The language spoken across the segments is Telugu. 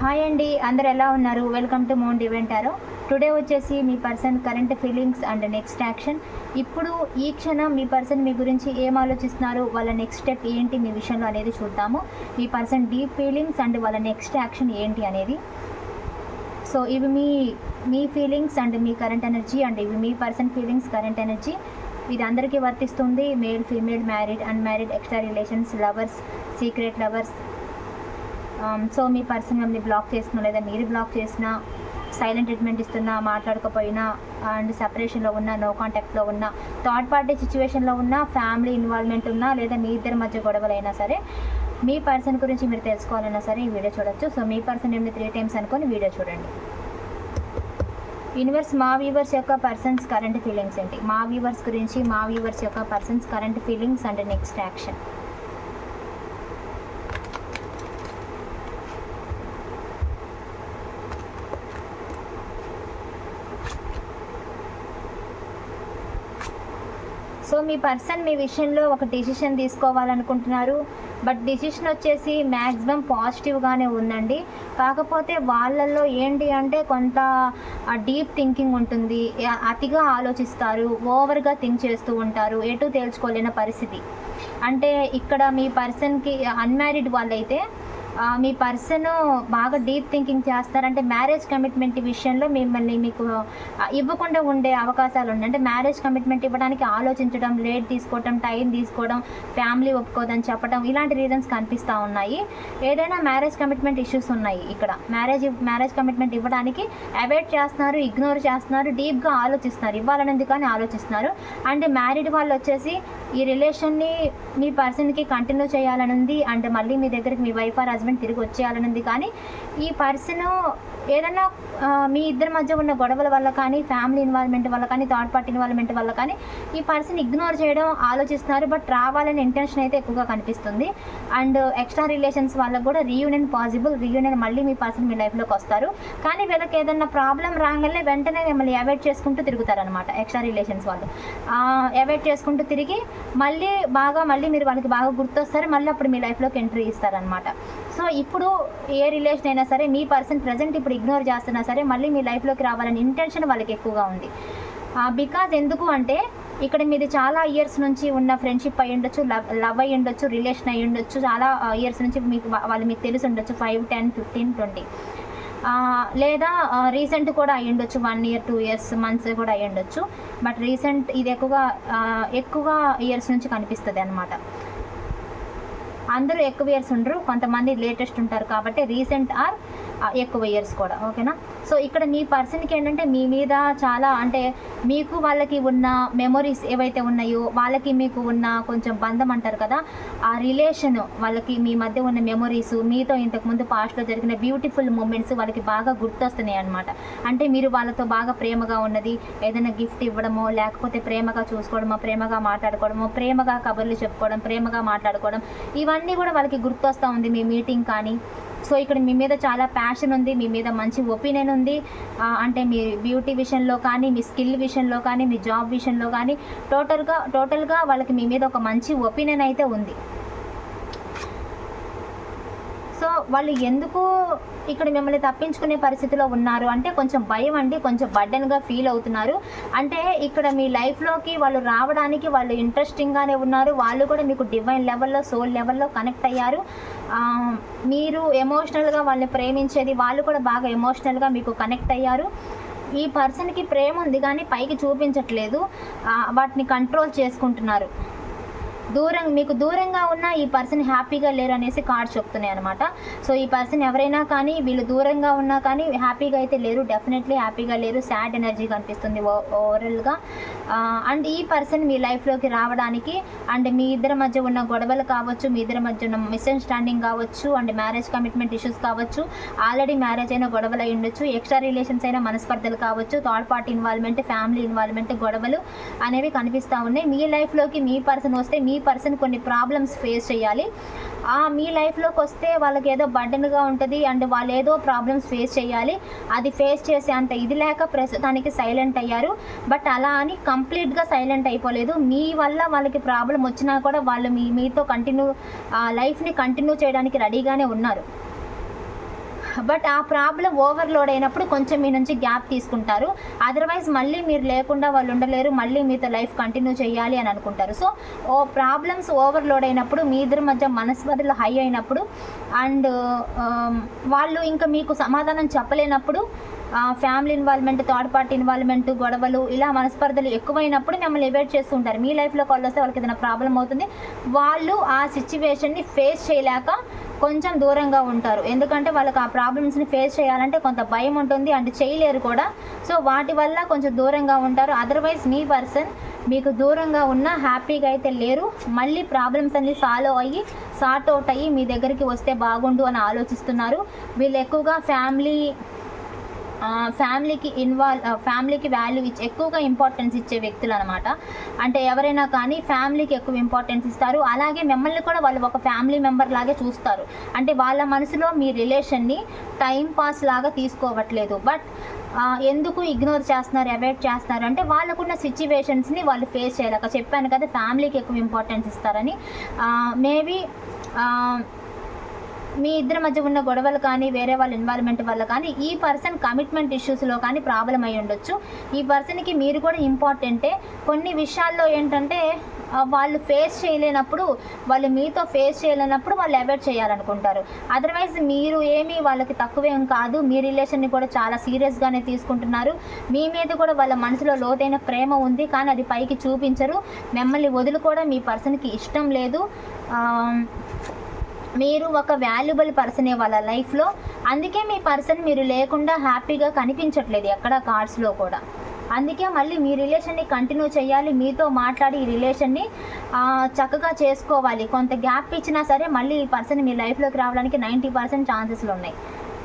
హాయ్ అండి అందరు ఎలా ఉన్నారు? వెల్కమ్ టు మౌంట్ ఈవెంటారో టుడే వచ్చేసి మీ person current feelings and next action ఇప్పుడు ఈ క్షణం మీ పర్సన్ మీ గురించి ఏం ఆలోచిస్తున్నారు? వాళ్ళ నెక్స్ట్ స్టెప్ ఏంటి? మీ విషయంలో అనేది చూద్దాము. మీ పర్సన్ డీప్ ఫీలింగ్స్ అండ్ వాళ్ళ నెక్స్ట్ యాక్షన్ ఏంటి అనేది. సో ఇవి మీ మీ ఫీలింగ్స్ అండ్ మీ కరెంట్ ఎనర్జీ అండ్ ఇవి మీ పర్సన్ ఫీలింగ్స్ కరెంట్ ఎనర్జీ ఇది అందరికీ వర్తిస్తుంది. Male female married unmarried extra relations lovers secret lovers Um, so మీ పర్సన్ మిమ్మల్ని బ్లాక్ చేస్తున్నా లేదా మీరు బ్లాక్ చేసినా సైలెంట్ ట్రీట్మెంట్ ఇస్తున్నా మాట్లాడకపోయినా అండ్ సెపరేషన్లో ఉన్న నో కాంటాక్ట్లో ఉన్న థర్డ్ పార్టీ సిచ్యువేషన్లో ఉన్న ఫ్యామిలీ ఇన్వాల్వ్మెంట్ ఉన్నా లేదా మీ ఇద్దరి మధ్య గొడవలైనా సరే మీ పర్సన్ గురించి మీరు తెలుసుకోవాలన్నా సరే ఈ వీడియో చూడొచ్చు. సో మీ పర్సన్ ఏమి త్రీ టైమ్స్ అనుకొని వీడియో చూడండి. యూనివర్స్ మా వ్యూవర్స్ యొక్క పర్సన్స్ కరెంట్ ఫీలింగ్స్ ఏంటి? మా వ్యూవర్స్ గురించి మా వ్యూవర్స్ యొక్క persons current feelings and next action so me person మీ విషయంలో ఒక డెసిషన్ తీసుకోవాలనుకుంటున్నారు. బట్ డెసిషన్ వచ్చేసి మ్యాక్సిమం పాజిటివ్గానే ఉందండి. కాకపోతే వాళ్ళల్లో ఏంటి అంటే కొంత డీప్ థింకింగ్ ఉంటుంది. అతిగా ఆలోచిస్తారు. ఓవర్గా థింక్ చేస్తూ ఉంటారు. ఎటు తేల్చుకోలేని పరిస్థితి. అంటే ఇక్కడ మీ పర్సన్కి అన్మ్యారీడ్ వాళ్ళైతే మీ పర్సన్ బాగా డీప్ థింకింగ్ చేస్తారంటే మ్యారేజ్ కమిట్మెంట్ విషయంలో మిమ్మల్ని మీకు ఇవ్వకుండా ఉండే అవకాశాలు ఉన్నాయి. అంటే మ్యారేజ్ కమిట్మెంట్ ఇవ్వడానికి ఆలోచించడం లేట్ తీసుకోవడం టైం తీసుకోవడం ఫ్యామిలీ ఒప్పుకోదని చెప్పడం ఇలాంటి రీజన్స్ కనిపిస్తూ ఉన్నాయి. ఏదైనా మ్యారేజ్ కమిట్మెంట్ ఇష్యూస్ ఉన్నాయి ఇక్కడ. మ్యారేజ్ మ్యారేజ్ కమిట్మెంట్ ఇవ్వడానికి అవాయిడ్ చేస్తున్నారు ఇగ్నోర్ చేస్తున్నారు డీప్గా ఆలోచిస్తున్నారు. ఇవ్వాలనేది కానీ ఆలోచిస్తున్నారు. అండ్ మ్యారీడ్ వాళ్ళు వచ్చేసి ఈ రిలేషన్ని మీ పర్సన్కి కంటిన్యూ చేయాలని ఉంది అండ్ మళ్ళీ మీ దగ్గరికి మీ వైఫ్ ఆర్ హస్బెండ్ తిరిగి వచ్చేయాలనుంది కానీ ఈ పర్సన్ ఏదైనా మీ ఇద్దరి మధ్య ఉన్న గొడవల వల్ల కానీ ఫ్యామిలీ ఇన్వాల్వ్మెంట్ వల్ల కానీ థర్డ్ పార్టీ ఇన్వాల్వ్మెంట్ వల్ల కానీ ఈ పర్సన్ ఇగ్నోర్ చేయడం ఆలోచిస్తున్నారు. బట్ రావాలనే ఇంటెన్షన్ అయితే ఎక్కువగా కనిపిస్తుంది. అండ్ ఎక్స్ట్రా రిలేషన్స్ వాళ్ళకు కూడా రీయూనియన్ పాసిబుల్ రీయూనియన్ మళ్ళీ మీ పర్సన్ మీ లైఫ్లోకి వస్తారు. కానీ వీళ్ళకి ఏదైనా ప్రాబ్లం రాగానే వెంటనే మిమ్మల్ని అవాయిడ్ చేసుకుంటూ తిరుగుతారనమాట ఎక్స్ట్రా రిలేషన్స్ వాళ్ళు. అవాయిడ్ చేసుకుంటూ తిరిగి మళ్ళీ బాగా మళ్ళీ మీరు వాళ్ళకి బాగా గుర్తొస్తారు. మళ్ళీ అప్పుడు మీ లైఫ్లోకి ఎంట్రీ ఇస్తారనమాట సో ఇప్పుడు ఏ రిలేషన్ అయినా సరే మీ పర్సన్ ప్రజెంట్ ఇప్పుడు ఇగ్నోర్ చేస్తున్నా సరే మళ్ళీ మీ లైఫ్లోకి రావాలని ఇంటెన్షన్ వాళ్ళకి ఎక్కువగా ఉంది. బికాజ్ ఎందుకు అంటే ఇక్కడ మీది చాలా ఇయర్స్ నుంచి ఉన్న ఫ్రెండ్షిప్ అయి ఉండొచ్చు లవ్ లవ్ అయి ఉండొచ్చు రిలేషన్ అయి ఉండొచ్చు చాలా ఇయర్స్ నుంచి మీకు వాళ్ళు మీకు తెలిసి ఉండొచ్చు ఫైవ్ టెన్ ఫిఫ్టీన్ ట్వంటీ లేదా రీసెంట్ కూడా అయ్యి ఉండొచ్చు one year two years months కూడా అయ్యి ఉండొచ్చు. బట్ రీసెంట్ ఇది ఎక్కువగా ఎక్కువగా ఎక్కువ ఇయర్స్ నుంచి కనిపిస్తుంది అనమాట అందరూ ఎక్కువ ఇయర్స్ ఉండరు కొంతమంది లేటెస్ట్ ఉంటారు కాబట్టి రీసెంట్ ఆర్ ఎక్కువ ఇయర్స్ కూడా ఓకేనా సో ఇక్కడ మీ పర్సన్కి ఏంటంటే మీ మీద చాలా అంటే మీకు వాళ్ళకి ఉన్న మెమొరీస్ ఏవైతే ఉన్నాయో వాళ్ళకి మీకు ఉన్న కొంచెం బంధం అంటారు కదా ఆ రిలేషన్ వాళ్ళకి మీ మధ్య ఉన్న మెమొరీస్ మీతో ఇంతకుముందు పాస్ట్లో జరిగిన బ్యూటిఫుల్ మూమెంట్స్ వాళ్ళకి బాగా గుర్తొస్తున్నాయి అనమాట అంటే మీరు వాళ్ళతో బాగా ప్రేమగా ఉన్నది ఏదైనా గిఫ్ట్ ఇవ్వడమో లేకపోతే ప్రేమగా చూసుకోవడమో ప్రేమగా మాట్లాడుకోవడమో ప్రేమగా కబుర్లు చెప్పుకోవడం ప్రేమగా మాట్లాడుకోవడం ఇవన్నీ ఇవన్నీ కూడా వాళ్ళకి గుర్తొస్తూ ఉంది మీ మీటింగ్ కానీ. సో ఇక్కడ మీ మీద చాలా ప్యాషన్ ఉంది మీ మీద మంచి ఒపీనియన్ ఉంది. అంటే మీ బ్యూటీ విషయంలో కానీ మీ స్కిల్ విషయంలో కానీ మీ జాబ్ విషయంలో కానీ టోటల్గా టోటల్గా వాళ్ళకి మీ మీద ఒక మంచి ఒపీనియన్ అయితే ఉంది. సో వాళ్ళు ఎందుకు ఇక్కడ మిమ్మల్ని తప్పించుకునే పరిస్థితిలో ఉన్నారు? అంటే కొంచెం భయం అండి కొంచెం బర్డెన్గా ఫీల్ అవుతున్నారు. అంటే ఇక్కడ మీ లైఫ్లోకి వాళ్ళు రావడానికి వాళ్ళు ఇంట్రెస్టింగ్గానే ఉన్నారు. వాళ్ళు కూడా మీకు డివైన్ లెవెల్లో సోల్ లెవెల్లో కనెక్ట్ అయ్యారు. మీరు ఎమోషనల్గా వాళ్ళని ప్రేమించేది వాళ్ళు కూడా బాగా ఎమోషనల్గా మీకు కనెక్ట్ అయ్యారు. ఈ పర్సన్కి ప్రేమ ఉంది కానీ పైకి చూపించట్లేదు. వాటిని కంట్రోల్ చేసుకుంటున్నారు. దూరం మీకు దూరంగా ఉన్న ఈ పర్సన్ హ్యాపీగా లేరు అనేసి కార్డ్స్ చెప్తున్నాయి అనమాట సో ఈ పర్సన్ ఎవరైనా కానీ వీళ్ళు దూరంగా ఉన్నా కానీ హ్యాపీగా అయితే లేరు. డెఫినెట్లీ హ్యాపీగా లేరు. సాడ్ ఎనర్జీ కనిపిస్తుంది ఓ- ఓవరాల్గా అండ్ ఈ పర్సన్ మీ లైఫ్లోకి రావడానికి అండ్ మీ ఇద్దరి మధ్య ఉన్న గొడవలు కావచ్చు మీ ఇద్దరి మధ్య ఉన్న మిస్అండర్స్టాండింగ్ కావచ్చు అండ్ మ్యారేజ్ కమిట్మెంట్ ఇష్యూస్ కావచ్చు ఆల్రెడీ మ్యారేజ్ అయిన గొడవలు అయి ఉండొచ్చు ఎక్స్ట్రా రిలేషన్స్ అయిన మనస్పర్ధలు కావచ్చు third party involvement family involvement గొడవలు అనేవి కనిపిస్తూ ఉన్నాయి. మీ లైఫ్లోకి మీ పర్సన్ వస్తే మీ పర్సన్ కొన్ని ప్రాబ్లమ్స్ ఫేస్ చేయాలి. ఆ మీ లైఫ్లోకి వస్తే వాళ్ళకి ఏదో బర్డన్గా ఉంటుంది అండ్ వాళ్ళు ఏదో ప్రాబ్లమ్స్ ఫేస్ చేయాలి. అది ఫేస్ చేసే అంత ఇది లేక ప్రస్తుతానికి సైలెంట్ అయ్యారు. బట్ అలా అని కంప్లీట్గా సైలెంట్ అయిపోలేదు. మీ వల్ల వాళ్ళకి ప్రాబ్లం వచ్చినా కూడా వాళ్ళు మీ మీతో కంటిన్యూ లైఫ్ని కంటిన్యూ చేయడానికి రెడీగానే ఉన్నారు. బట్ ఆ ప్రాబ్లం ఓవర్లోడ్ అయినప్పుడు కొంచెం మీ నుంచి గ్యాప్ తీసుకుంటారు. అదర్వైజ్ మళ్ళీ మీరు లేకుండా వాళ్ళు ఉండలేరు. మళ్ళీ మీతో లైఫ్ కంటిన్యూ చేయాలి అని అనుకుంటారు. సో ఓ ప్రాబ్లమ్స్ ఓవర్లోడ్ అయినప్పుడు మీ ఇద్దరి మధ్య మనస్పర్ధలు హై అయినప్పుడు అండ్ వాళ్ళు ఇంకా మీకు సమాధానం చెప్పలేనప్పుడు family involvement third party involvement గొడవలు ఇలా మనస్పర్ధలు ఎక్కువైనప్పుడు మిమ్మల్ని ఎవేట్ చేస్తూ ఉంటారు. మీ లైఫ్లో కాల్ వస్తే వాళ్ళకి ఏదైనా ప్రాబ్లం అవుతుంది. వాళ్ళు ఆ సిచ్యువేషన్ని ఫేస్ చేయలేక కొంచెం దూరంగా ఉంటారు. ఎందుకంటే వాళ్ళకి ఆ ప్రాబ్లమ్స్ని ఫేస్ చేయాలంటే కొంత భయం ఉంటుంది అండ్ చేయలేరు కూడా. సో వాటి వల్ల కొంచెం దూరంగా ఉంటారు. అదర్వైజ్ మీ పర్సన్ మీకు దూరంగా ఉన్న హ్యాపీగా అయితే లేరు. మళ్ళీ ప్రాబ్లమ్స్ అన్ని సాల్వ్ అయ్యి సార్ట్ అవుట్ అయ్యి మీ దగ్గరికి వస్తే బాగుండు అని ఆలోచిస్తున్నారు. వీళ్ళు ఎక్కువగా ఫ్యామిలీ ఫ్యామిలీకి ఇన్వాల్వ్ ఫ్యామిలీకి వాల్యూ ఇచ్చి ఎక్కువగా ఇంపార్టెన్స్ ఇచ్చే వ్యక్తులు అనమాట అంటే ఎవరైనా కానీ ఫ్యామిలీకి ఎక్కువ ఇంపార్టెన్స్ ఇస్తారు. అలాగే మిమ్మల్ని కూడా వాళ్ళు ఒక ఫ్యామిలీ మెంబర్ లాగే చూస్తారు. అంటే వాళ్ళ మనసులో మీ రిలేషన్ని టైం పాస్ లాగా తీసుకోవట్లేదు. బట్ ఎందుకు ఇగ్నోర్ చేస్తున్నారు అవాయిడ్ చేస్తున్నారు? అంటే వాళ్ళకున్న సిచ్యువేషన్స్ని వాళ్ళు ఫేస్ చేయలేక చెప్పాను కదా ఫ్యామిలీకి ఎక్కువ ఇంపార్టెన్స్ ఇస్తారని. మేబీ మీ ఇద్దరి మధ్య ఉన్న గొడవలు కానీ వేరే వాళ్ళ ఇన్వాల్వ్మెంట్ వల్ల కానీ ఈ పర్సన్ కమిట్మెంట్ ఇష్యూస్లో కానీ ప్రాబ్లం అయి ఉండొచ్చు. ఈ పర్సన్కి మీరు కూడా ఇంపార్టెంటే కొన్ని విషయాల్లో ఏంటంటే వాళ్ళు ఫేస్ చేయలేనప్పుడు వాళ్ళు మీతో ఫేస్ చేయలేనప్పుడు వాళ్ళు అవాయిడ్ చేయాలనుకుంటారు. అదర్వైజ్ మీరు ఏమీ వాళ్ళకి తక్కువేం కాదు. మీ రిలేషన్ని కూడా చాలా సీరియస్గానే తీసుకుంటున్నారు. మీ మీద కూడా వాళ్ళ మనసులో లోతైన ప్రేమ ఉంది. కానీ అది పైకి చూపించరు. మిమ్మల్ని వదులుకోవడం మీ పర్సన్కి ఇష్టం లేదు. మీరు ఒక వాల్యుబుల్ పర్సనే వాళ్ళ లైఫ్లో అందుకే మీ పర్సన్ మీరు లేకుండా హ్యాపీగా కనిపించట్లేదు ఎక్కడ కార్డ్స్లో కూడా. అందుకే మళ్ళీ మీ రిలేషన్ని కంటిన్యూ చేయాలి. మీతో మాట్లాడి ఈ రిలేషన్ని చక్కగా చేసుకోవాలి. కొంత గ్యాప్ ఇచ్చినా సరే మళ్ళీ ఈ పర్సన్ మీ లైఫ్లోకి రావడానికి నైంటీ పర్సెంట్ ఛాన్సెస్లు ఉన్నాయి.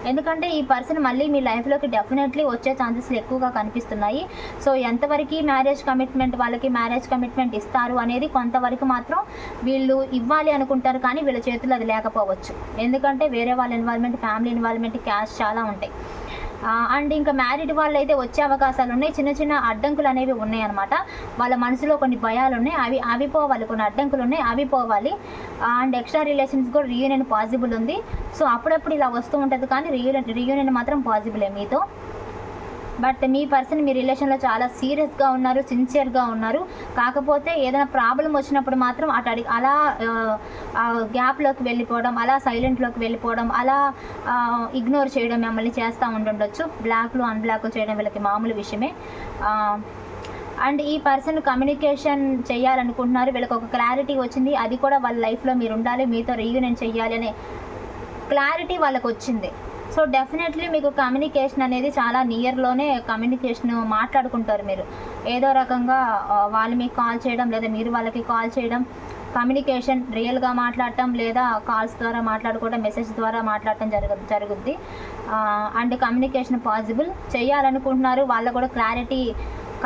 ఎందుకంటే ఈ పర్సన్ మళ్ళీ మీ లైఫ్లోకి డెఫినెట్లీ వచ్చే ఛాన్సెస్ ఎక్కువగా కనిపిస్తున్నాయి. సో ఎంతవరకు మ్యారేజ్ కమిట్మెంట్ వాళ్ళకి మ్యారేజ్ కమిట్మెంట్ ఇస్తారు అనేది కొంతవరకు మాత్రం వీళ్ళు ఇవ్వాలి అనుకుంటారు కానీ వీళ్ళ చేతుల్లో అది లేకపోవచ్చు. ఎందుకంటే వేరే వాళ్ళ ఇన్వాల్వ్మెంట్ ఫ్యామిలీ ఇన్వాల్వ్మెంట్ క్యాష్ చాలా ఉంటాయి. అండ్ ఇంకా మ్యారీడ్ వాళ్ళు అయితే వచ్చే అవకాశాలు ఉన్నాయి చిన్న చిన్న అడ్డంకులు అనేవి ఉన్నాయి అనమాట వాళ్ళ మనసులో కొన్ని భయాలు ఉన్నాయి అవి అవి పోవాలి కొన్ని అడ్డంకులు ఉన్నాయి అవి పోవాలి అండ్ ఎక్స్ట్రా రిలేషన్స్ కూడా రీయూనియన్ పాసిబుల్ ఉంది. సో అప్పుడప్పుడు ఇలా వస్తూ ఉంటుంది. కానీ రీయూనియన్ రీయూనియన్ మాత్రం పాసిబులే మీతో. బట్ మీ పర్సన్ మీ రిలేషన్లో చాలా సీరియస్గా ఉన్నారు సిన్సియర్గా ఉన్నారు. కాకపోతే ఏదైనా ప్రాబ్లం వచ్చినప్పుడు మాత్రం అటు అడిగి అలా గ్యాప్లోకి వెళ్ళిపోవడం అలా సైలెంట్లోకి వెళ్ళిపోవడం అలా ఇగ్నోర్ చేయడం మిమ్మల్ని చేస్తూ ఉండుండొచ్చు. బ్లాక్లు అన్బ్లాక్లు చేయడం వీళ్ళకి మామూలు విషయమే. అండ్ ఈ పర్సన్ కమ్యూనికేషన్ చేయాలనుకుంటున్నారు. వీళ్ళకి ఒక క్లారిటీ వచ్చింది. అది కూడా వాళ్ళ లైఫ్లో మీరు ఉండాలి. మీతో రీయూనియన్ చేయాలి అనే క్లారిటీ వాళ్ళకి వచ్చింది సో డెఫినెట్లీ మీకు కమ్యూనికేషన్ అనేది చాలా నియర్లోనే కమ్యూనికేషన్ మాట్లాడుకుంటారు మీరు. ఏదో రకంగా వాళ్ళు మీకు కాల్ చేయడం లేదా మీరు వాళ్ళకి కాల్ చేయడం కమ్యూనికేషన్ రియల్గా మాట్లాడటం లేదా కాల్స్ ద్వారా మాట్లాడుకోవడం మెసేజ్ ద్వారా మాట్లాడటం జరుగు జరుగుద్ది. అండ్ కమ్యూనికేషన్ పాసిబుల్ చేయాలనుకుంటున్నారు వాళ్ళకు కూడా క్లారిటీ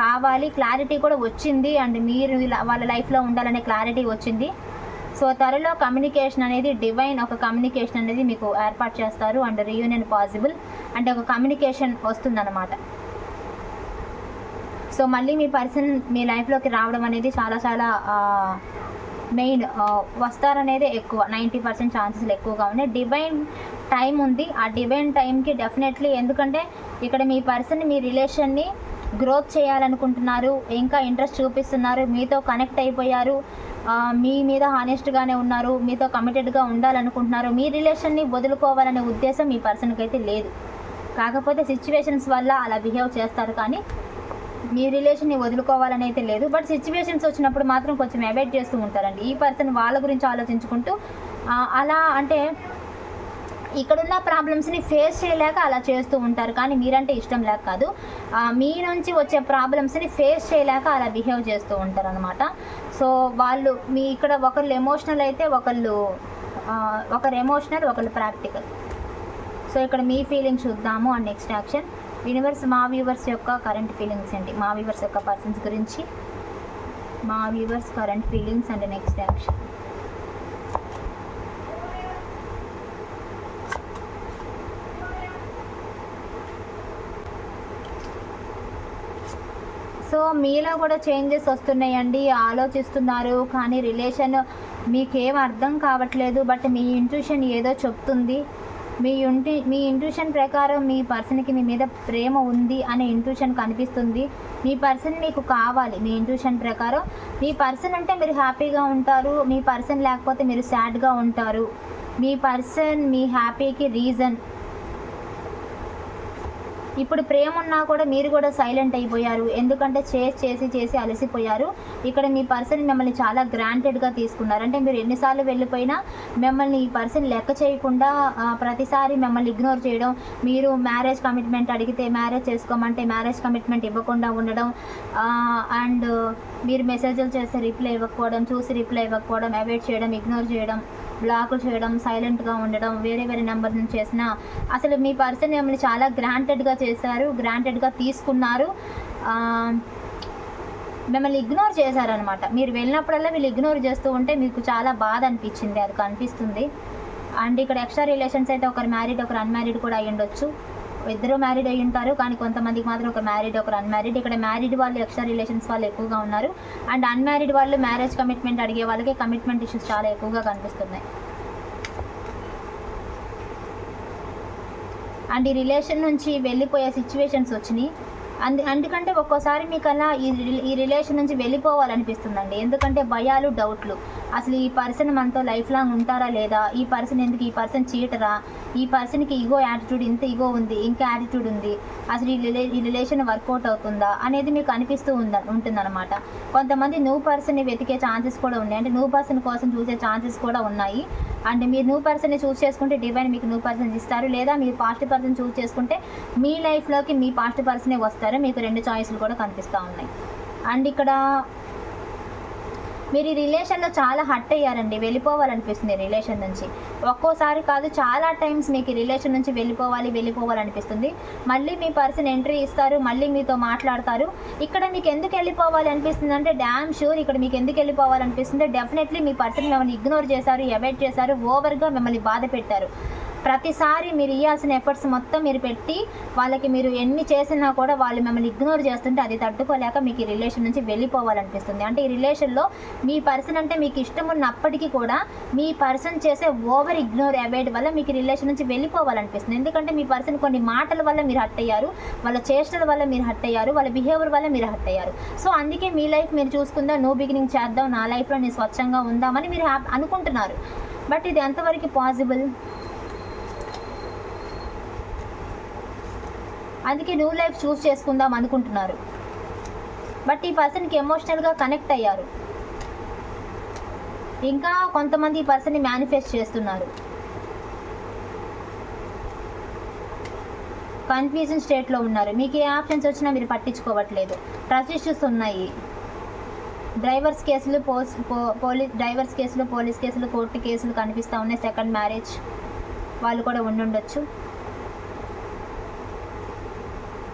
కావాలి. క్లారిటీ కూడా వచ్చింది. అండ్ మీరు వాళ్ళ లైఫ్లో ఉండాలనే క్లారిటీ వచ్చింది. సో త్వరలో కమ్యూనికేషన్ అనేది డివైన్ ఒక కమ్యూనికేషన్ అనేది మీకు ఏర్పాటు చేస్తారు అండ్ రీయూనియన్ పాసిబుల్. అంటే ఒక కమ్యూనికేషన్ వస్తుందన్నమాట. సో మళ్ళీ మీ పర్సన్ మీ లైఫ్లోకి రావడం అనేది చాలా చాలా మెయిన్ వస్తారనేది ఎక్కువ. నైంటీ పర్సెంట్ ఛాన్సెస్ ఎక్కువగా ఉన్నాయి. డివైన్ టైం ఉంది. ఆ డివైన్ టైంకి డెఫినెట్లీ ఎందుకంటే ఇక్కడ మీ పర్సన్ మీ రిలేషన్ని గ్రోత్ చేయాలనుకుంటున్నారు ఇంకా ఇంట్రెస్ట్ చూపిస్తున్నారు మీతో కనెక్ట్ అయిపోయారు మీ మీద హానెస్ట్గానే ఉన్నారు మీతో కమిటెడ్గా ఉండాలనుకుంటున్నారు మీ రిలేషన్ని వదులుకోవాలనే ఉద్దేశం మీ పర్సన్కి అయితే లేదు. కాకపోతే సిచ్యువేషన్స్ వల్ల అలా బిహేవ్ చేస్తారు కానీ మీ రిలేషన్ని వదులుకోవాలని అయితే లేదు. బట్ సిచ్యువేషన్స్ వచ్చినప్పుడు మాత్రం కొంచెం అవాయిడ్ చేస్తూ ఉంటారండి. ఈ పర్సన్ వాళ్ళ గురించి ఆలోచించుకుంటూ అలా అంటే ఇక్కడున్న ప్రాబ్లమ్స్ని ఫేస్ చేయలేక అలా చేస్తూ ఉంటారు. కానీ మీరంటే ఇష్టం లేక కాదు. మీ నుంచి వచ్చే ప్రాబ్లమ్స్ని ఫేస్ చేయలేక అలా బిహేవ్ చేస్తూ ఉంటారు అనమాట సో వాళ్ళు మీ ఇక్కడ ఒకళ్ళు ఎమోషనల్ అయితే ఒకళ్ళు ఒకరు ఎమోషనల్ ఒకళ్ళు ప్రాక్టికల్ సో ఇక్కడ మీ ఫీలింగ్స్ చూద్దాము అండ్ నెక్స్ట్ యాక్షన్ యూనివర్స్ మా వ్యూవర్స్ యొక్క కరెంట్ ఫీలింగ్స్ ఏంటి? మా వ్యూవర్స్ యొక్క పర్సన్స్ గురించి మా viewers current feelings and next action so మీలో కూడా చేంజెస్ వస్తున్నాయండి ఆలోచిస్తున్నారు. కానీ రిలేషన్ మీకేం అర్థం కావట్లేదు. బట్ మీ ఇంట్యూషన్ ఏదో చెప్తుంది. మీ ఇంటి మీ ఇంట్యూషన్ ప్రకారం మీ పర్సన్కి మీ మీద ప్రేమ ఉంది అనే ఇంట్యూషన్ కనిపిస్తుంది. మీ పర్సన్ మీకు కావాలి మీ ఇంట్యూషన్ ప్రకారం. మీ పర్సన్ అంటే మీరు హ్యాపీగా ఉంటారు. మీ పర్సన్ లేకపోతే మీరు సాడ్గా ఉంటారు. మీ పర్సన్ మీ హ్యాపీకి రీజన్. ఇప్పుడు ప్రేమ ఉన్నా కూడా మీరు కూడా సైలెంట్ అయిపోయారు. ఎందుకంటే చేసి చేసి చేసి అలసిపోయారు. ఇక్కడ మీ పర్సన్ మిమ్మల్ని చాలా గ్రాంటెడ్గా తీసుకున్నారు. అంటే మీరు ఎన్నిసార్లు వెళ్ళిపోయినా మిమ్మల్ని ఈ పర్సన్ లెక్క చేయకుండా ప్రతిసారి మిమ్మల్ని ఇగ్నోర్ చేయడం మీరు మ్యారేజ్ కమిట్మెంట్ అడిగితే మ్యారేజ్ చేసుకోమంటే మ్యారేజ్ కమిట్మెంట్ ఇవ్వకుండా ఉండడం అండ్ మీరు మెసేజ్లు చేస్తే రిప్లై ఇవ్వకపోవడం చూసి రిప్లై ఇవ్వకపోవడం అవాయిడ్ చేయడం ఇగ్నోర్ చేయడం బ్లాక్ చేయడం సైలెంట్గా ఉండడం వేరే వేరే నెంబర్ నుంచి చేసిన అసలు మీ పర్సన్ మిమ్మల్ని చాలా గ్రాంటెడ్గా చేశారు గ్రాంటెడ్గా తీసుకున్నారు. మిమ్మల్ని ఇగ్నోర్ చేశారనమాట మీరు వెళ్ళినప్పుడల్లా వీళ్ళు ఇగ్నోర్ చేస్తూ ఉంటే మీకు చాలా బాధ అనిపించింది అది కనిపిస్తుంది. అండ్ ఇక్కడ ఎక్స్ట్రా రిలేషన్స్ అయితే ఒకరు మ్యారీడ్ ఒకరు అన్మ్యారీడ్ కూడా అయ్యుండొచ్చు. ఇద్దరు మ్యారీడ్ అయ్యి ఉంటారు. కానీ కొంతమందికి మాత్రం ఒక మ్యారీడ్ ఒకరు అన్మ్యారీడ్ ఇక్కడ మ్యారీడ్ వాళ్ళు ఎక్స్ట్రా రిలేషన్స్ వాళ్ళు ఎక్కువగా ఉన్నారు. అండ్ అన్మ్యారీడ్ వాళ్ళు మ్యారేజ్ కమిట్మెంట్ అడిగే వాళ్ళకి కమిట్మెంట్ ఇష్యూస్ చాలా ఎక్కువగా కనిపిస్తున్నాయి. అండ్ ఈ రిలేషన్ నుంచి వెళ్ళిపోయే సిచ్యువేషన్స్ వచ్చినాయి. అందు అందుకంటే ఒక్కోసారి మీకు అలా ఈ రి- ఈ రిలేషన్ నుంచి వెళ్ళిపోవాలనిపిస్తుందండి. ఎందుకంటే భయాలు డౌట్లు. అసలు ఈ పర్సన్ మనతో లైఫ్ లాంగ్ ఉంటారా లేదా? ఈ పర్సన్ ఎందుకు ఈ పర్సన్ చీటరా? ఈ పర్సన్కి ఇగో యాటిట్యూడ్ ఇంత ఇగో ఉంది ఇంకా యాటిట్యూడ్ ఉంది. అసలు ఈ రిలే ఈ రిలేషన్ వర్కౌట్ అవుతుందా అనేది మీకు అనిపిస్తూ ఉంద ఉంటుందన్నమాట. కొంతమంది న్యూ పర్సన్ని వెతికే ఛాన్సెస్ కూడా ఉన్నాయి. అంటే న్యూ పర్సన్ కోసం చూసే ఛాన్సెస్ కూడా ఉన్నాయి. అండ్ మీరు న్యూ పర్సన్ని చూస్ చేసుకుంటే డివైన్ మీకు న్యూ పర్సన్ ఇస్తారు. లేదా మీరు పాస్ట్ పర్సన్ చూస్ చేసుకుంటే మీ లైఫ్లోకి మీ పాస్ట్ పర్సనే వస్తారు. మీకు రెండు చాయిస్లు కూడా కనిపిస్తూ ఉన్నాయి. అండ్ ఇక్కడ మీరు ఈ రిలేషన్లో చాలా హట్ అయ్యారండి. వెళ్ళిపోవాలనిపిస్తుంది రిలేషన్ నుంచి. ఒక్కోసారి కాదు చాలా టైమ్స్ మీకు రిలేషన్ నుంచి వెళ్ళిపోవాలి వెళ్ళిపోవాలనిపిస్తుంది. మళ్ళీ మీ పర్సన్ ఎంట్రీ ఇస్తారు మళ్ళీ మీతో మాట్లాడతారు. ఇక్కడ మీకు ఎందుకు వెళ్ళిపోవాలి అనిపిస్తుంది అంటే డ్యామ్ షూర్ ఇక్కడ మీకు ఎందుకు వెళ్ళిపోవాలనిపిస్తుంది డెఫినెట్లీ మీ పర్సన్ మిమ్మల్ని ఇగ్నోర్ చేశారు అవాయిడ్ చేశారు ఓవర్గా మిమ్మల్ని బాధ పెట్టారు. ప్రతిసారి మీరు ఇవ్వాల్సిన ఎఫర్ట్స్ మొత్తం మీరు పెట్టి వాళ్ళకి మీరు ఎన్ని చేసినా కూడా వాళ్ళు మిమ్మల్ని ఇగ్నోర్ చేస్తుంటే అది తట్టుకోలేక మీకు ఈ రిలేషన్ నుంచి వెళ్ళిపోవాలనిపిస్తుంది. అంటే ఈ రిలేషన్లో మీ పర్సన్ అంటే మీకు ఇష్టం ఉన్నప్పటికీ కూడా మీ పర్సన్ చేసే ఓవర్ ఇగ్నోర్ అవాయిడ్ వల్ల మీకు రిలేషన్ నుంచి వెళ్ళిపోవాలనిపిస్తుంది. ఎందుకంటే మీ పర్సన్ కొన్ని మాటల వల్ల మీరు హట్ అయ్యారు వాళ్ళ చేష్టల వల్ల మీరు హట్ అయ్యారు వాళ్ళ బిహేవియర్ వల్ల మీరు హట్ అయ్యారు. సో అందుకే మీ లైఫ్ మీరు చూసుకుందాం నో బిగినింగ్ చేద్దాం నా లైఫ్లో నేను స్వచ్ఛంగా ఉందామని మీరు అనుకుంటున్నారు. బట్ ఇది ఎంతవరకు పాసిబుల్ అందుకే న్యూ లైఫ్ చూస్ చేసుకుందాం అనుకుంటున్నారు. బట్ ఈ పర్సన్కి ఎమోషనల్గా కనెక్ట్ అయ్యారు. ఇంకా కొంతమంది ఈ పర్సన్ని మేనిఫెస్ట్ చేస్తున్నారు. కన్ఫ్యూజన్ స్టేట్లో ఉన్నారు. మీకు ఏ ఆప్షన్స్ వచ్చినా మీరు పట్టించుకోవట్లేదు. ట్రస్ట్ ఇష్యూస్ ఉన్నాయి. డ్రైవర్స్ కేసులు పోస్ పో- పోలీస్ డ్రైవర్స్ కేసులు పోలీస్ కేసులు కోర్టు కేసులు కనిపిస్తూ ఉన్నాయి. సెకండ్ మ్యారేజ్ వాళ్ళు కూడా ఉండుండొచ్చు.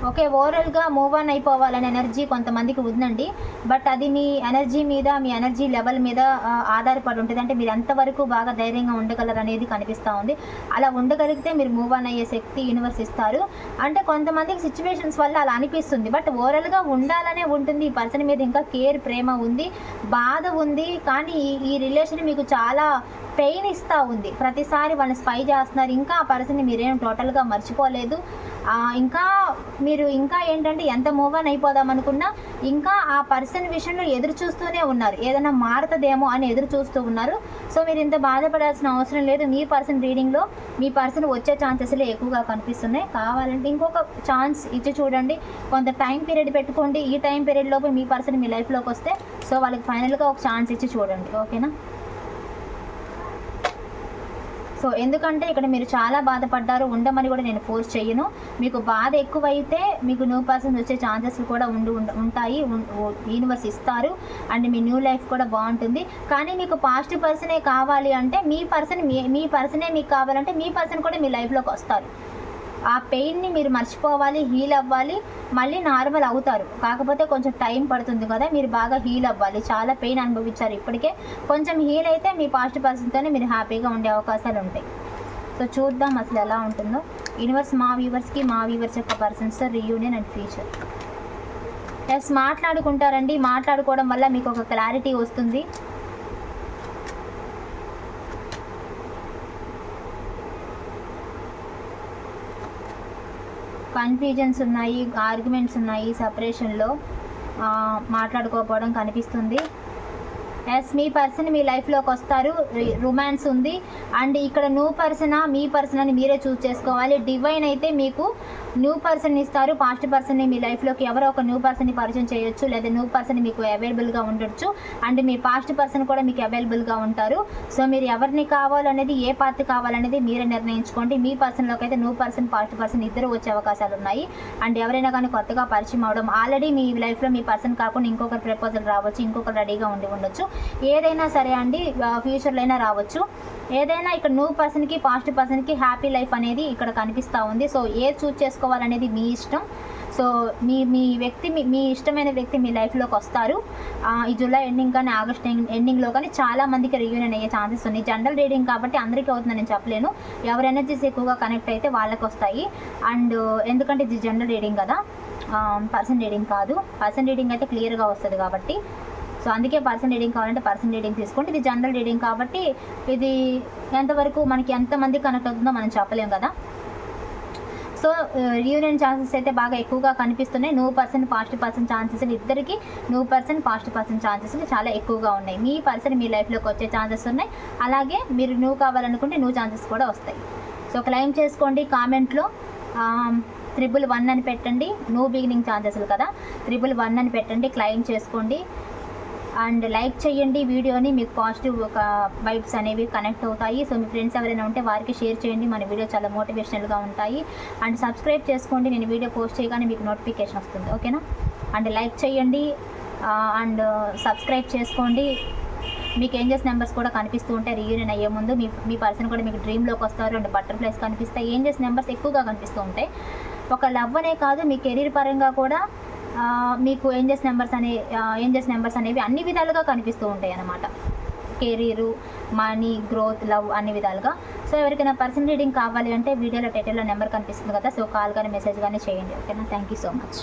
ఓకే ఓవరాల్గా మూవ్ ఆన్ అయిపోవాలనే ఎనర్జీ కొంతమందికి ఉందండి. బట్ అది మీ ఎనర్జీ మీద మీ ఎనర్జీ లెవెల్ మీద ఆధారపడి ఉంటుంది. అంటే మీరు ఎంతవరకు బాగా ధైర్యంగా ఉండగలరు అనేది కనిపిస్తూ ఉంది. అలా ఉండగలిగితే మీరు మూవ్ ఆన్ అయ్యే శక్తి యూనివర్స్ ఇస్తారు. అంటే కొంతమందికి సిచ్యువేషన్స్ వల్ల అలా అనిపిస్తుంది. బట్ ఓవరాల్గా ఉండాలనే ఉంటుంది. ఈ పర్సన్ మీద ఇంకా కేర్ ప్రేమ ఉంది బాధ ఉంది. కానీ ఈ రిలేషన్ మీకు చాలా పెయిన్ ఇస్తూ ఉంది. ప్రతిసారి వాళ్ళని స్పై చేస్తున్నారు. ఇంకా ఆ పర్సన్ని మీరేం టోటల్గా మర్చిపోలేదు. ఇంకా మీరు ఇంకా ఏంటంటే ఎంత మూవ్ ఆన్ అయిపోదాం అనుకున్నా ఇంకా ఆ పర్సన్ విషయంలో ఎదురు చూస్తూనే ఉన్నారు. ఏదైనా మారుతుందేమో అని ఎదురు చూస్తూ ఉన్నారు. సో మీరు ఇంత బాధపడాల్సిన అవసరం లేదు. మీ పర్సన్ రీడింగ్లో మీ పర్సన్ వచ్చే ఛాన్సెస్లే ఎక్కువగా కనిపిస్తున్నాయి. కావాలంటే ఇంకొక ఛాన్స్ ఇచ్చి చూడండి. కొంత టైం పీరియడ్ పెట్టుకోండి. ఈ టైం పీరియడ్ లోపు మీ పర్సన్ మీ లైఫ్లోకి వస్తే సో వాళ్ళకి ఫైనల్గా ఒక ఛాన్స్ ఇచ్చి చూడండి. ఓకేనా? సో ఎందుకంటే ఇక్కడ మీరు చాలా బాధపడ్డారు ఉండమని కూడా నేను ఫోర్స్ చేయను. మీకు బాధ ఎక్కువైతే మీకు న్యూ పర్సన్ వచ్చే ఛాన్సెస్ కూడా ఉండి ఉంటాయి యూనివర్స్ ఇస్తారు. అండ్ మీ న్యూ లైఫ్ కూడా బాగుంటుంది. కానీ మీకు పాజిటివ్ పర్సనే కావాలి అంటే మీ పర్సన్ మీ మీ పర్సనే మీకు కావాలంటే మీ పర్సన్ కూడా మీ లైఫ్లోకి వస్తారు. ఆ పెయిన్ని మీరు మర్చిపోవాలి హీల్ అవ్వాలి మళ్ళీ నార్మల్ అవుతారు. కాకపోతే కొంచెం టైం పడుతుంది కదా మీరు బాగా హీల్ అవ్వాలి. చాలా పెయిన్ అనుభవించారు ఇప్పటికే. కొంచెం హీల్ అయితే మీ పాస్ట్ పర్సన్తోనే మీరు హ్యాపీగా ఉండే అవకాశాలు ఉంటాయి. సో చూద్దాం అసలు ఎలా ఉంటుందో. యూనివర్స్ మా వ్యూవర్స్కి మా వ్యూవర్స్ యొక్క పర్సన్స్ రీయూనియన్ అండ్ ఫ్యూచర్ ఎస్ మాట్లాడుకుంటారండి. మాట్లాడుకోవడం వల్ల మీకు ఒక క్లారిటీ వస్తుంది. కన్ఫ్యూజన్స్ ఉన్నాయి ఆర్గ్యుమెంట్స్ ఉన్నాయి సపరేషన్లో మాట్లాడుకోకపోవడం కనిపిస్తుంది. ఎస్ మీ పర్సన్ మీ లైఫ్లోకి వస్తారు రొమాన్స్ ఉంది. అండ్ ఇక్కడ న్యూ పర్సన్ మీ పర్సన్ అని మీరే చూస్ చేసుకోవాలి. డివైన్ అయితే మీకు న్యూ పర్సన్ ఇస్తారు పాస్ట్ పర్సన్ని మీ లైఫ్లోకి ఎవరో ఒక న్యూ పర్సన్ని పరిచయం చేయొచ్చు లేదా న్యూ పర్సన్ మీకు అవైలబుల్గా ఉండొచ్చు. అండ్ మీ పాస్ట్ పర్సన్ కూడా మీకు అవైలబుల్గా ఉంటారు. సో మీరు ఎవరిని కావాలనేది ఏ పార్ట్ కావాలనేది మీరే నిర్ణయించుకోండి. మీ పర్సన్లోకి అయితే న్యూ పర్సన్ పాస్ట్ పర్సన్ ఇద్దరు వచ్చే అవకాశాలు ఉన్నాయి. అండ్ ఎవరైనా కానీ కొత్తగా పరిచయం అవడం ఆల్రెడీ మీ లైఫ్లో మీ పర్సన్ కాకుండా ఇంకొకరు ప్రపోజల్ రావచ్చు ఇంకొకరు రెడీగా ఉండి ఉండొచ్చు. ఏదైనా సరే అండి ఫ్యూచర్లో అయినా రావచ్చు. ఏదైనా ఇక్కడ న్యూ పర్సన్కి పాస్ట్ పర్సన్కి హ్యాపీ లైఫ్ అనేది ఇక్కడ కనిపిస్తూ ఉంది. సో ఏది చూస్ చేసుకోవాలనేది మీ ఇష్టం. సో మీ మీ వ్యక్తి మీ మీ ఇష్టమైన వ్యక్తి మీ లైఫ్లోకి వస్తారు. ఈ జూలై ఎండింగ్ కానీ ఆగస్ట్ ఎండింగ్లో కానీ చాలా మందికి రియూనియన్ అయ్యే ఛాన్సెస్ ఉన్నాయి. జనరల్ రీడింగ్ కాబట్టి అందరికీ అవుతుందని నేను చెప్పలేను. ఎవరి ఎనర్జీస్ ఎక్కువగా కనెక్ట్ అయితే వాళ్ళకి వస్తాయి. అండ్ ఎందుకంటే ఇది జనరల్ రీడింగ్ కదా. పర్సన్ రీడింగ్ కాదు. పర్సన్ రీడింగ్ అయితే క్లియర్గా వస్తుంది కాబట్టి. సో అందుకే పర్సన్ రీడింగ్ కావాలంటే పర్సన్ రీడింగ్ తీసుకోండి. ఇది జనరల్ రీడింగ్ కాబట్టి ఇది ఎంతవరకు మనకి ఎంతమంది కనెక్ట్ అవుతుందో మనం చెప్పలేం కదా. సో రియూనియన్ ఛాన్సెస్ అయితే బాగా ఎక్కువగా కనిపిస్తున్నాయి. నువ్వు పర్సన్ పాజిటివ్ పర్సన్ ఛాన్సెస్ ఇద్దరికి నువ్వు పర్సెంట్ పాజిటివ్ పర్సన్ ఛాన్సెస్ చాలా ఎక్కువగా ఉన్నాయి. మీ పర్సన్ మీ లైఫ్లోకి వచ్చే ఛాన్సెస్ ఉన్నాయి. అలాగే మీరు నువ్వు కావాలనుకుంటే నువ్వు ఛాన్సెస్ కూడా వస్తాయి. సో క్లెయిమ్ చేసుకోండి కామెంట్లో త్రిబుల్ వన్ అని పెట్టండి. నో బిగినింగ్ ఛాన్సెస్ కదా. త్రిబుల్ వన్ అని పెట్టండి. క్లెయిమ్ చేసుకోండి. అండ్ లైక్ చేయండి వీడియోని. మీకు పాజిటివ్ ఒక వైబ్స్ అనేవి కనెక్ట్ అవుతాయి. సో మీ ఫ్రెండ్స్ ఎవరైనా ఉంటే వారికి షేర్ చేయండి. మన వీడియో చాలా మోటివేషనల్గా ఉంటాయి. అండ్ సబ్స్క్రైబ్ చేసుకోండి. నేను వీడియో పోస్ట్ చేయగానే మీకు నోటిఫికేషన్ వస్తుంది. ఓకేనా? అండ్ లైక్ చేయండి. అండ్ సబ్స్క్రైబ్ చేసుకోండి. మీకు ఏంజెస్ నెంబర్స్ కూడా కనిపిస్తూ ఉంటాయి. రీయూనియన్ అయ్యే ముందు మీ మీ పర్సన్ కూడా మీకు డ్రీమ్లోకి వస్తారు. అండ్ బటర్ఫ్లైస్ కనిపిస్తాయి. ఏంజెస్ నెంబర్స్ ఎక్కువగా కనిపిస్తూ ఉంటాయి. ఒక లవ్ అనే కాదు మీ కెరీర్ పరంగా కూడా మీకు ఏంజెస్ నెంబర్స్ అనే ఏంజెస్ నెంబర్స్ అనేవి అన్ని విధాలుగా కనిపిస్తూ ఉంటాయి అన్నమాట. కెరీరు మనీ గ్రోత్ లవ్ అన్ని విధాలుగా. సో ఎవరికైనా పర్సన్ రీడింగ్ కావాలి అంటే వీడియోలో టైటిల్లో నెంబర్ కనిపిస్తుంది కదా సో కాల్ కానీ మెసేజ్ కానీ చేయండి. ఓకేనా? Thank you so much.